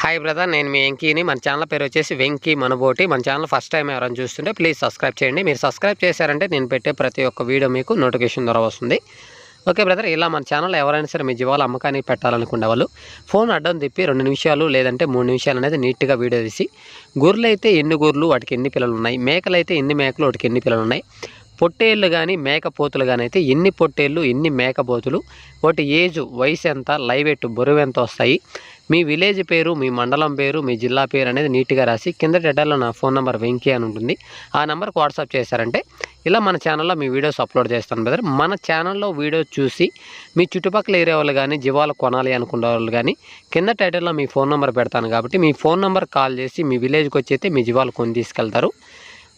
Hi brother నేను మీ వెంకీని. మన channel పేరు వచ్చేసి వెంకీ మనబోటి. మన ఛానల్ ఫస్ట్ టైం ఎవరైనా చూస్తుంటే ప్లీజ్ సబ్స్క్రైబ్ చేయండి. మీరు సబ్స్క్రైబ్ చేశారంటే నేను పెట్టే ప్రతి ఒక్క వీడియో మీకు నోటిఫికేషన్ ద్వారా వస్తుంది. ఓకే బ్రదర్ ఇలా మన ఛానల్ ఎవరైనా సరే మీ జీవాలు అమ్మకానికి పెట్టాలనుకునే వాళ్ళు ఫోన్ అడ్డం తిప్పి రెండు నిమిషాలు లేదంటే మూడు నిమిషాలు అనేది నీట్గా వీడియో తీసి గొర్రెలు అయితే ఎన్ని గొర్రెలు వాటికి ఎన్ని పిల్లలు ఉన్నాయి మేకలు అయితే ఎన్ని మేకలు వాటికి ఎన్ని పిల్లలు ఉన్నాయి పొట్టేళ్ళు కానీ మేకపోతులు కానీ అయితే ఎన్ని పొట్టేళ్ళు ఎన్ని మేకపోతులు వాటి ఏజ్ వయసు ఎంత లైవ్ ఎట్టు బరువు ఎంత వస్తాయి మీ విలేజ్ పేరు మీ మండలం పేరు మీ జిల్లా పేరు అనేది నీట్గా రాసి కింద డేటాలో నా ఫోన్ నెంబర్ వెంకీ అని ఉంటుంది. ఆ నెంబర్కి వాట్సాప్ చేశారంటే ఇలా మన ఛానల్లో మీ వీడియోస్ అప్లోడ్ చేస్తాను బ్రదర్. మన ఛానల్లో వీడియో చూసి మీ చుట్టుపక్కల ఏరియా వాళ్ళు కానీ జీవాలు కొనాలి అనుకునే వాళ్ళు కానీ కింద టైటిల్లో మీ ఫోన్ నెంబర్ పెడతాను కాబట్టి మీ ఫోన్ నెంబర్ కాల్ చేసి మీ విలేజ్కి వచ్చి అయితే మీ జీవాలు కొని తీసుకెళ్తారు.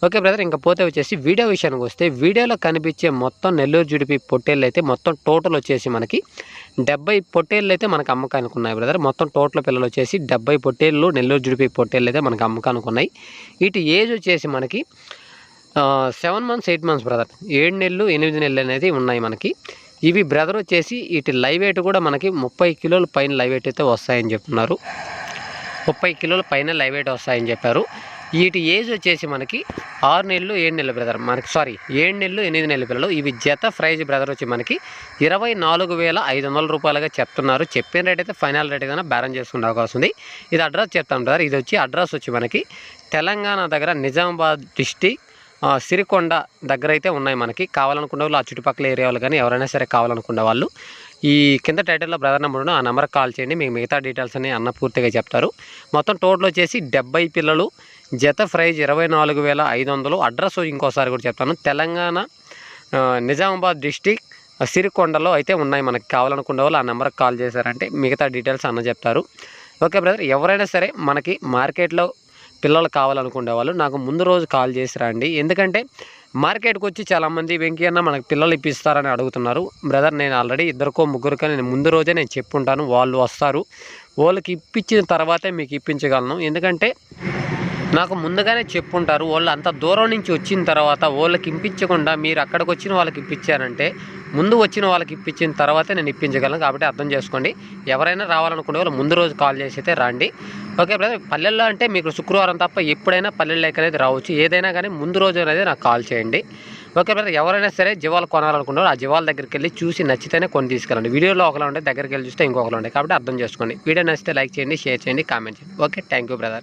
ఓకే బ్రదర్ ఇంకా పోతే వచ్చేసి వీడియో విషయానికి వస్తే వీడియోలో కనిపించే మొత్తం నెల్లూరు జుడిపి పొట్టేళ్ళు అయితే మొత్తం టోటల్ వచ్చేసి మనకి డెబ్బై పొట్టేళ్ళు అయితే మనకు అమ్మకానికి ఉన్నాయి బ్రదర్ మొత్తం టోటల్ పిల్లలు వచ్చేసి డెబ్బై పొట్టేళ్ళు నెల్లూరు జుడిపి పొట్టేళ్ళు అయితే మనకు అమ్మకానికి ఉన్నాయి. వీటి ఏజ్ వచ్చేసి మనకి seven months eight months brother ఏడు నెలలు ఎనిమిది నెలలు అనేది ఉన్నాయి మనకి. ఇవి బ్రదర్ వచ్చేసి వీటి లైవ్ వెయిట్ కూడా మనకి ముప్పై కిలోల పైన లైవ్ వెయిట్ అయితే వస్తాయని చెప్తున్నారు. ముప్పై కిలోల పైన లైవ్ వెయిట్ వస్తాయని చెప్పారు. వీటి ఏజ్ వచ్చేసి మనకి ఆరు నెలలు ఏడు నెలలు బ్రదర్ మనకి సారీ ఏడు నెలలు ఎనిమిది నెలల పిల్లలు. ఇవి జత ప్రైజ్ బ్రదర్ వచ్చి మనకి ఇరవై నాలుగు వేల ఐదు వందల రూపాయలుగా చెప్తున్నారు. చెప్పిన రేట్ అయితే ఫైనల్ రేట్ ఏదైనా బేరం చేసుకునే అవకాశం ఉంది. ఇది అడ్రస్ చెప్తాం బ్రదర్ ఇది వచ్చి అడ్రస్ వచ్చి మనకి తెలంగాణ దగ్గర నిజామాబాద్ డిస్టిక్ సిరికొండ దగ్గర అయితే ఉన్నాయి మనకి. కావాలనుకునే వాళ్ళు ఆ చుట్టుపక్కల ఏరియా వాళ్ళు కానీ ఎవరైనా సరే కావాలనుకునే వాళ్ళు ఈ కింద టైటిల్లో బ్రదర్ నెంబర్ ఆ నెంబర్కి కాల్ చేయండి. మీకు మిగతా డీటెయిల్స్ అన్ని అన్న పూర్తిగా చెప్తారు. మొత్తం టోటల్ వచ్చేసి డెబ్బై పిల్లలు జత ప్రైజ్ ఇరవై నాలుగు వేల ఐదు వందలు. అడ్రస్ ఇంకోసారి కూడా చెప్తాను. తెలంగాణ నిజామాబాద్ డిస్టిక్ సిరికొండలో అయితే ఉన్నాయి. మనకి కావాలనుకునే వాళ్ళు ఆ నెంబర్కి కాల్ చేశారంటే మిగతా డీటెయిల్స్ అన్న చెప్తారు. ఓకే బ్రదర్ ఎవరైనా సరే మనకి మార్కెట్లో పిల్లలు కావాలనుకునే వాళ్ళు నాకు ముందు రోజు కాల్ చేసి రండి. ఎందుకంటే మార్కెట్కి వచ్చి చాలామంది వెంకీ అన్న మనకు పిల్లలు ఇప్పిస్తారని అడుగుతున్నారు. బ్రదర్ నేను ఆల్రెడీ ఇద్దరికో ముగ్గురికో నేను ముందు రోజే నేను చెప్పుంటాను. వాళ్ళు వస్తారు. వాళ్ళకి ఇప్పించిన తర్వాతే మీకు ఇప్పించగలను. ఎందుకంటే నాకు ముందుగానే చెప్పుంటారు వాళ్ళు అంత దూరం నుంచి వచ్చిన తర్వాత వాళ్ళకి ఇప్పించకుండా మీరు అక్కడికి వచ్చిన వాళ్ళకి ఇప్పించారంటే ముందు వచ్చిన వాళ్ళకి ఇప్పించిన తర్వాతే నేను ఇప్పించగలను కాబట్టి అర్థం చేసుకోండి. ఎవరైనా రావాలనుకునే వాళ్ళు ముందు రోజు కాల్ చేసి అయితే రండి. ఓకే బ్రదర్ పల్లెల్లో అంటే మీకు శుక్రవారం తప్ప ఎప్పుడైనా పల్లెల్లోకి అనేది రావచ్చు. ఏదైనా కానీ ముందు రోజు అనేది నాకు కాల్ చేయండి. ఓకే బ్రదర్ ఎవరైనా సరే జీవాలు కొనాలనుకున్నారు ఆ జీవాల దగ్గరికి వెళ్ళి చూసి నచ్చితేనే కొని తీసుకెళ్ళండి. వీడియోలో ఒకలా ఉంటే దగ్గరికి వెళ్ళి చూస్తే ఇంకొకలా ఉంటాయి కాబట్టి అర్థం చేసుకోండి. వీడియో నచ్చితే లైక్ చేయండి షేర్ చేయండి కామెంట్ చేయండి. Okay thank you brother.